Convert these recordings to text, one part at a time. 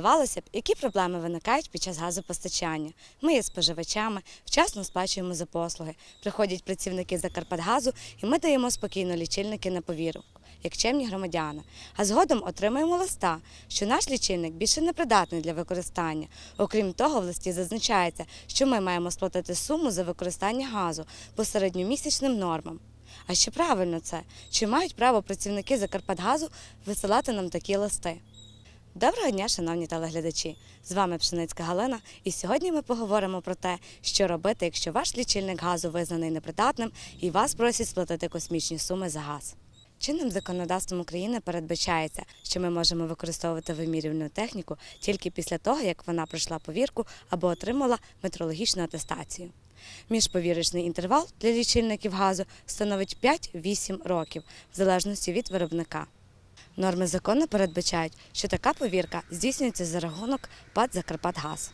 Здавалося б, які проблеми виникають під час газопостачання. Ми є споживачами, вчасно сплачуємо за послуги. Приходять працівники Закарпатгазу, і ми даємо спокійно лічильники на повірку, як чемні громадяни. А згодом отримуємо листа, що наш лічильник більше не придатний для використання. Окрім того, в листі зазначається, що ми маємо сплатити суму за використання газу по середньомісячним нормам. А чи правильно це? Чи мають право працівники Закарпатгазу висилати нам такі листи? Доброго дня, шановні телеглядачі! З вами Пшеницька Галина, і сьогодні ми поговоримо про те, що робити, якщо ваш лічильник газу визнаний непридатним і вас просять сплатити космічні суми за газ. Чинним законодавством України передбачається, що ми можемо використовувати вимірювальну техніку тільки після того, як вона пройшла повірку або отримала метрологічну атестацію. Міжповірочний інтервал для лічильників газу становить 5-8 років в залежності від виробника. Норми закону передбачають, що така повірка здійснюється за рахунок ПАД «Закарпатгаз».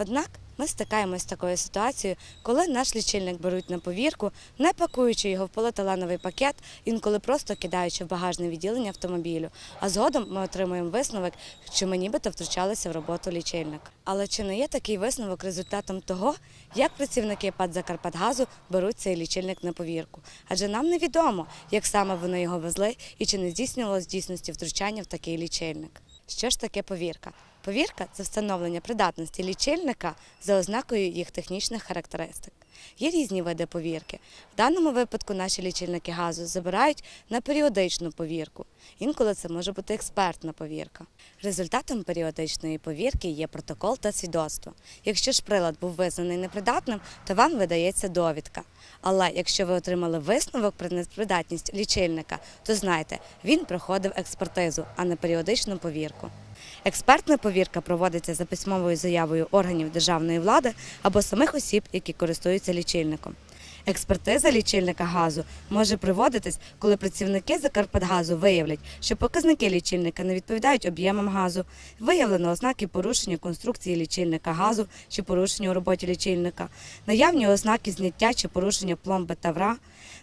Однак ми стикаємося з такою ситуацією, коли наш лічильник беруть на повірку, не пакуючи його в поліетиленовий пакет, інколи просто кидаючи в багажне відділення автомобілю. А згодом ми отримуємо висновок, що ми нібито втручалися в роботу лічильника. Але чи не є такий висновок результатом того, як працівники ПАД «Закарпатгазу» беруть цей лічильник на повірку? Адже нам невідомо, як саме вони його везли і чи не здійснювалось дійсності втручання в такий лічильник. Що ж таке повірка? Повірка це встановлення придатності лічильника за ознакою їх технічних характеристик. Є різні види повірки. В даному випадку наші лічильники газу забирають на періодичну повірку. Інколи це може бути експертна повірка. Результатом періодичної повірки є протокол та свідоцтво. Якщо ж прилад був визнаний непридатним, то вам видається довідка. Але якщо ви отримали висновок про непридатність лічильника, то знайте, він проходив експертизу, а не періодичну повірку. Експертна повірка проводиться за письмовою заявою органів державної влади або самих осіб, які користуються лічильником. Експертиза лічильника газу може проводитись, коли працівники Закарпатгазу виявлять, що показники лічильника не відповідають об'ємам газу, виявлено ознаки порушення конструкції лічильника газу чи порушення у роботі лічильника, наявні ознаки зняття чи порушення пломби тавра,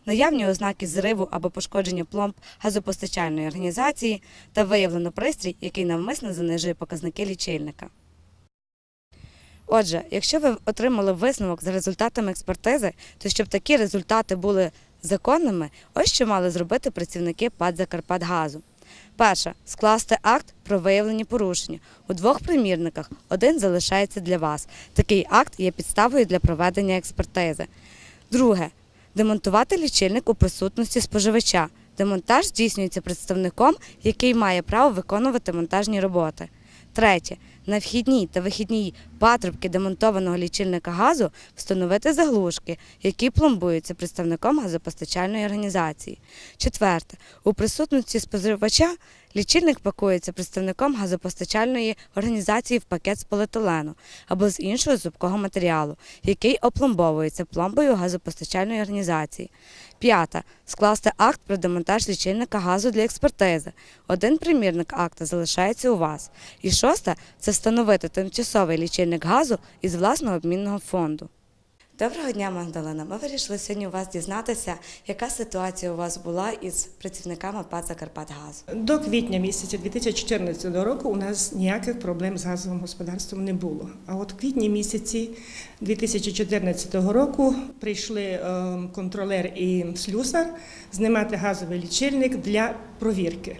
наявні ознаки зриву або пошкодження пломб газопостачальної організації. Та виявлено пристрій, який навмисно занижує показники лічильника. Отже, якщо ви отримали висновок за результатами експертизи, то щоб такі результати були законними, ось що мали зробити працівники ПАД «Закарпатгазу». Перше скласти акт про виявлені порушення. У двох примірниках один залишається для вас. Такий акт є підставою для проведення експертизи. Друге демонтувати лічильник у присутності споживача. Демонтаж здійснюється представником, який має право виконувати монтажні роботи. Третє. На вхідній та вихідній патрубки демонтованого лічильника газу встановити заглушки, які пломбуються представником газопостачальної організації. Четверте. У присутності споживача лічильник пакується представником газопостачальної організації в пакет з поліетилену або з іншого зубкого матеріалу, який опломбовується пломбою газопостачальної організації. П'ята. Скласти акт про демонтаж лічильника газу для експертизи. Один примірник акта залишається у вас. І шоста це встановити тимчасовий лічильник газу із власного обмінного фонду. Доброго дня, Магдалина. Ми вирішили сьогодні у вас дізнатися, яка ситуація у вас була із працівниками ПАД «Закарпатгазу». До квітня місяця 2014 року у нас ніяких проблем з газовим господарством не було. А от в квітні місяці 2014 року прийшли е, контролер і слюсар знімати газовий лічильник для провірки.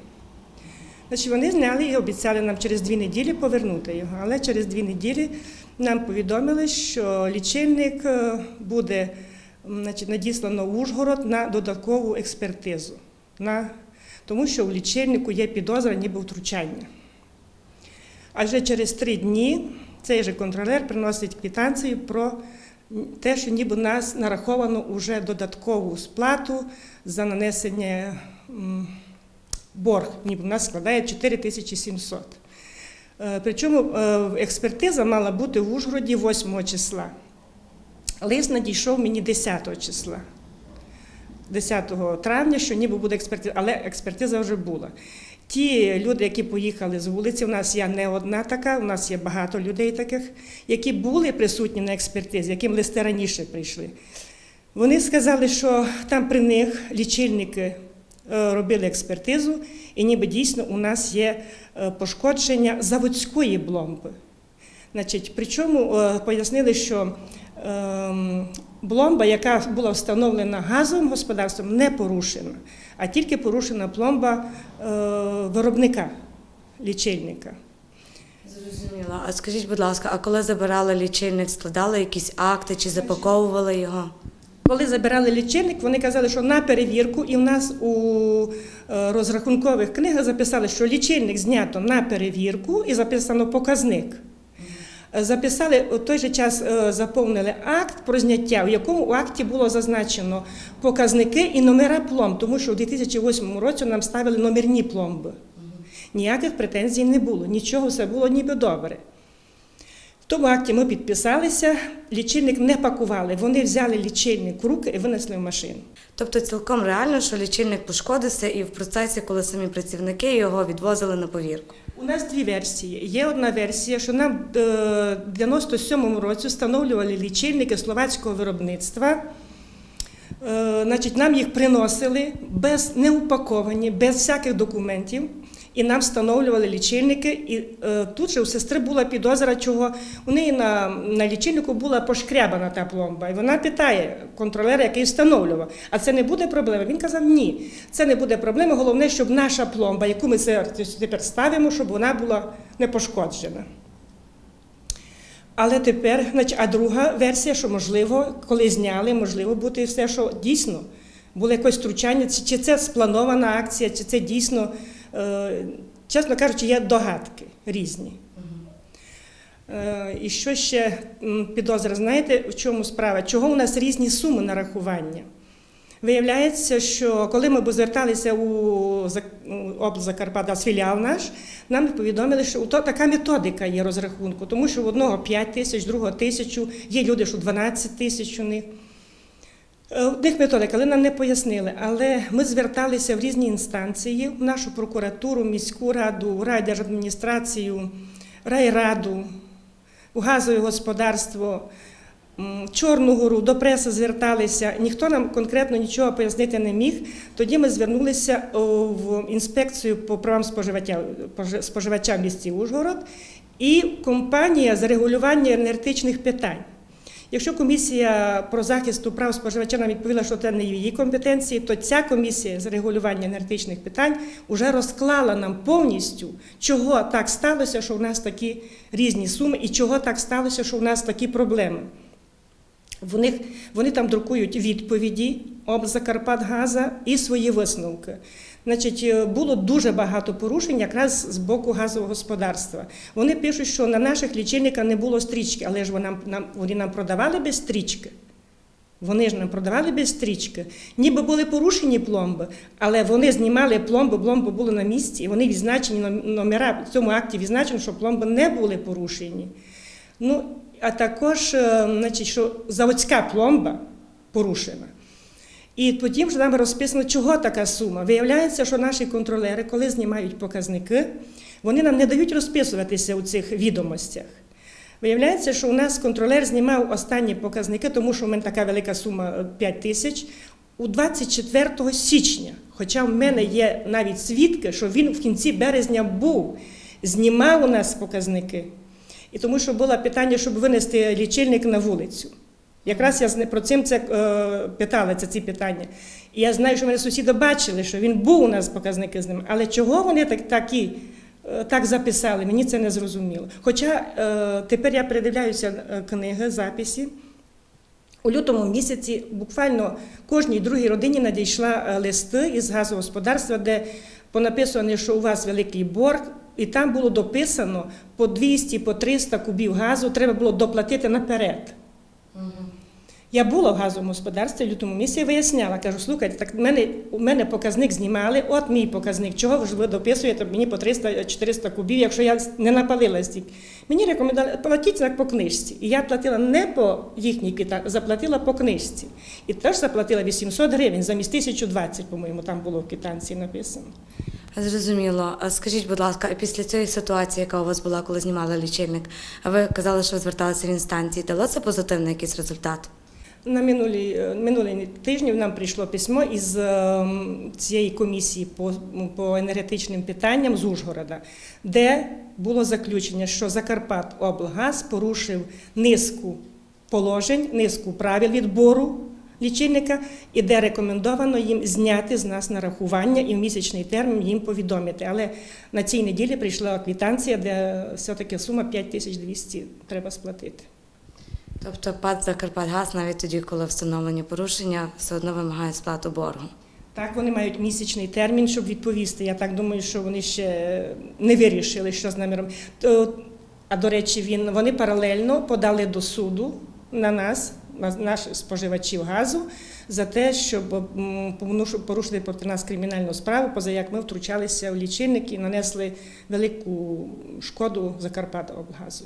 Значить, вони зняли і обіцяли нам через дві неділі повернути його. Але через дві неділі нам повідомили, що лічильник е, буде значить, надіслано в Ужгород на додаткову експертизу, на, тому що у лічильнику є підозра, ніби втручання. А вже через три дні цей же контролер приносить квитанцію про те, що ніби нас нараховано вже додаткову сплату за нанесення борг, в нас складає 4700. Е, Причому е, експертиза мала бути в Ужгороді 8 числа. Лист надійшов мені 10 числа. 10 травня, що ніби буде експертиза, але експертиза вже була. Ті люди, які поїхали з вулиці, у нас є не одна така, у нас є багато людей таких, які були присутні на експертизі, яким листи раніше прийшли. Вони сказали, що там при них лічильники робили експертизу, і ніби дійсно у нас є е, пошкодження заводської пломби. Значить, причому е, пояснили, що ем, пломба, яка була встановлена газовим господарством, не порушена, а тільки порушена пломба е, виробника лічильника. Зрозуміло. А скажіть, будь ласка, а коли забирали лічильник, складали якісь акти чи запаковували його? Коли забирали лічильник, вони казали, що на перевірку, і в нас у е, розрахункових книгах записали, що лічильник знято на перевірку і записано показник. Е, Записали у той же час е, заповнили акт про зняття, в якому у акті було зазначено показники і номера пломб, тому що у 2008 році нам ставили номерні пломби. Ніяких претензій не було, нічого все було ніби добре. В тому акті ми підписалися, лічильник не пакували. Вони взяли лічильник в руки і винесли в машину. Тобто цілком реально, що лічильник пошкодився, і в процесі, коли самі працівники його відвозили на повірку. У нас дві версії. Є одна версія, що нам е, в 97-му році встановлювали лічильники словацького виробництва. Е, Значить, нам їх приносили без неупаковані, без всяких документів. І нам встановлювали лічильники. І е, тут же у сестри була підозра, чого у неї на, на лічильнику була пошкрябана та пломба. І вона питає контролера, який встановлював, а це не буде проблема. Він казав, ні, це не буде проблема. Головне, щоб наша пломба, яку ми тепер ставимо, щоб вона була не пошкоджена. Але тепер, а друга версія, що можливо, коли зняли, можливо бути все, що дійсно було якось втручання, чи, це спланована акція, чи це дійсно, чесно кажучи, є догадки різні. Е, і що ще підозра, знаєте, в чому справа? Чого у нас різні суми нарахування? Виявляється, що коли ми зверталися у Зак- у філіал наш, нам повідомили, що то така методика є розрахунку, тому що в одного 5 тисяч, другого тисячу, є люди, що 12 тисяч у них. Е, В методика, але нам не пояснили. Але ми зверталися в різні інстанції, в нашу прокуратуру, міську раду, в райдержадміністрацію, райраду, у газове господарство, Чорну до преси зверталися. Ніхто нам конкретно нічого пояснити не міг. Тоді ми звернулися в інспекцію по правам споживача, споживача в місті Ужгород і компанія з регулювання енергетичних питань. Якщо комісія про захист прав споживача нам відповіла, що це не її компетенції, то ця комісія з регулювання енергетичних питань вже розклала нам повністю, чого так сталося, що в нас такі різні суми, і чого так сталося, що в нас такі проблеми. В них, вони там друкують відповіді облзакарпатгаза і свої висновки. Значить, е, було дуже багато порушень якраз з боку газового господарства. Вони пишуть, що на наших лічильниках не було стрічки, але ж вони нам, вони нам продавали без стрічки. Вони ж нам продавали без стрічки. Ніби були порушені пломби, але вони знімали пломби, пломби були на місці, і вони відзначені ном- номера в цьому акті відзначено, що пломби не були порушені. Ну, а також, е, значить, що заводська пломба порушена. І потім вже нам розписано, чого така сума. Виявляється, що наші контролери, коли знімають показники, вони нам не дають розписуватися у цих відомостях. Виявляється, що у нас контролер знімав останні показники, тому що в мене така велика сума е, 5 тисяч, у 24 січня. Хоча в мене є навіть свідки, що він в кінці березня був, знімав у нас показники. І тому що було питання, щоб винести лічильник на вулицю. Якраз я про цим це е, питала, це ці питання. І я знаю, що мене сусіди бачили, що він був у нас показники з ним. Але чого вони так, такі, е, так записали, мені це не зрозуміло. Хоча е, тепер я передивляюся е, книги, записи. У лютому місяці буквально кожній другій родині надійшла е, листи із газогосподарства, де понаписано, що у вас великий борг, і там було дописано по 200, по 300 кубів газу треба було доплатити наперед. Я була в газовому господарстві в лютому місяці, виясняла, кажу, слухайте, так мене, у мене показник знімали, от мій показник. Чого ви ж ви дописуєте мені по 300-400 кубів, якщо я не напалила стільки? Мені рекомендували, платіть так по книжці. І я платила не по їхній квитанції, заплатила по книжці. І теж заплатила 800 гривень, замість 1020, по-моєму, там було в квитанції написано. Зрозуміло. Скажіть, будь ласка, після цієї ситуації, яка у вас була, коли знімали лічильник, ви казали, що зверталися в інстанції, дало це позитивний якийсь результат? На минулі, е, минулий тижні нам прийшло письмо із е, цієї комісії по, по енергетичним питанням з Ужгорода, де було заключення, що Закарпат облгаз порушив низку положень, низку правил відбору лічильника, і де рекомендовано їм зняти з нас нарахування і в місячний термін їм повідомити. Але на цій неділі прийшла квитанція, де все-таки сума 5200 треба сплатити. Тобто ПАД Закарпатгаз навіть тоді, коли встановлені порушення, все одно вимагає сплату боргу. Так, вони мають місячний термін, щоб відповісти. Я так думаю, що вони ще не вирішили, що з нами робити. То, А до речі, він, вони паралельно подали до суду на нас, на наших споживачів газу, за те, щоб порушити проти нас кримінальну справу, поза як ми втручалися в лічильники і нанесли велику шкоду Закарпатоблгазу.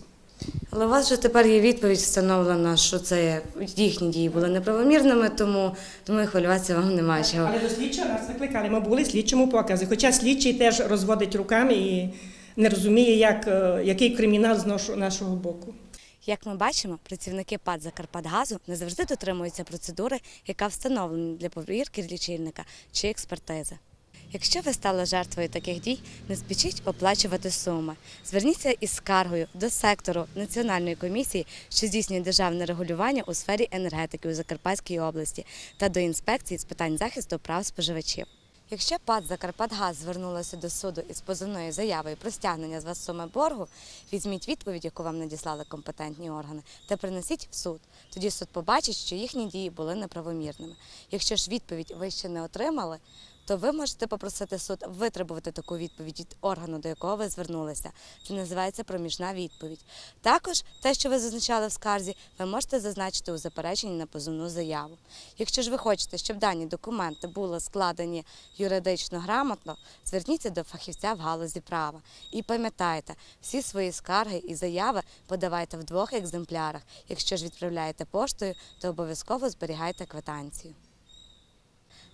Але у вас вже тепер є відповідь встановлена, що це їхні дії були неправомірними, тому, тому і хвилюватися вам немає чого. Але до слідчого нас викликали. Ми були слідчому показі. Хоча слідчий теж розводить руками і не розуміє, як, е, який кримінал з нашого- нашого боку. Як ми бачимо, працівники ПАД Закарпатгазу не завжди дотримуються процедури, яка встановлена для повірки лічильника чи експертизи. Якщо ви стали жертвою таких дій, не спішіть оплачувати суми. Зверніться із скаргою до сектору Національної комісії, що здійснює державне регулювання у сфері енергетики у Закарпатській області та до інспекції з питань захисту прав споживачів. Якщо ПАД Закарпатгаз звернулося до суду із позовною заявою про стягнення з вас суми боргу, візьміть відповідь, яку вам надіслали компетентні органи, та принесіть в суд. Тоді суд побачить, що їхні дії були неправомірними. Якщо ж відповідь ви ще не отримали, то ви можете попросити суд витребувати таку відповідь від органу, до якого ви звернулися. Це називається проміжна відповідь. Також те, що ви зазначали в скарзі, ви можете зазначити у запереченні на позовну заяву. Якщо ж ви хочете, щоб дані документи були складені юридично грамотно, зверніться до фахівця в галузі права. І пам'ятайте, всі свої скарги і заяви подавайте в двох екземплярах. Якщо ж відправляєте поштою, то обов'язково зберігайте квитанцію.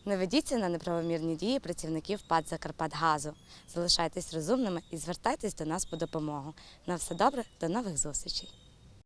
Не ведіться на неправомірні дії працівників ПАД Закарпатгазу. Залишайтесь розумними і звертайтесь до нас по допомогу. На все добре, до нових зустрічей.